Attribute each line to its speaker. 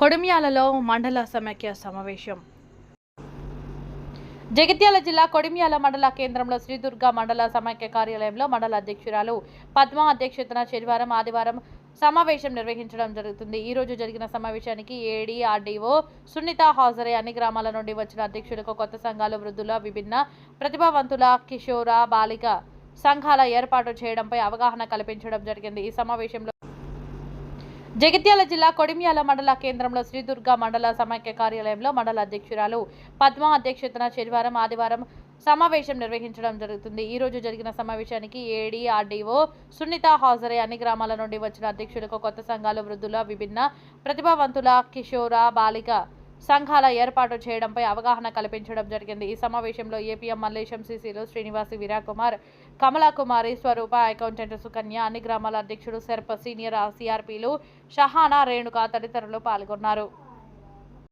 Speaker 1: కొడిమ్యాలలో మండల సమైక్య సమావేశం. జగిత్యాల జిల్లా కొడిమ్యాల మండల కేంద్రంలో శ్రీదుర్గ మండల సమైక్య కార్యాలయంలో మండల అధ్యక్షురాలు పద్మ అధ్యక్షతన శనివారం ఆదివారం సమావేశం నిర్వహించడం జరుగుతుంది. ఈ రోజు జరిగిన సమావేశానికి ఏడీ ఆర్డీఓ సునీత హాజరై అన్ని గ్రామాల నుండి వచ్చిన అధ్యక్షులకు కొత్త సంఘాలు వృద్ధుల విభిన్న ప్రతిభావంతుల కిషోర బాలిక సంఘాల ఏర్పాటు చేయడంపై అవగాహన కల్పించడం జరిగింది. ఈ సమావేశంలో జగిత్యాల జిల్లా కొడిమ్యాల మండల కేంద్రంలో శ్రీదుర్గ మండల సమైక్య కార్యాలయంలో మండల అధ్యక్షురాలు పద్మ అధ్యక్షతన శనివారం ఆదివారం సమావేశం నిర్వహించడం జరుగుతుంది. ఈ రోజు జరిగిన సమావేశానికి ఏడీ ఆర్డీఓ సునీత హాజరై అన్ని గ్రామాల నుండి వచ్చిన అధ్యక్షులకు కొత్త సంఘాలు వృద్ధుల విభిన్న ప్రతిభావంతుల కిషోర బాలిక సంఘాల ఏర్పాటు చేయడంపై అవగాహన కల్పించడం జరిగింది. ఈ సమావేశంలో ఏపీఎం మల్లేశం సిసిలు శ్రీనివాసి వీరాకుమార్ కమలా కుమారి స్వరూప అకౌంటెంట్ సుకన్య అన్ని గ్రామాల అధ్యక్షుడు సెర్ప సీనియర్ సిఆర్పీలు షహానా రేణుక తదితరులు పాల్గొన్నారు.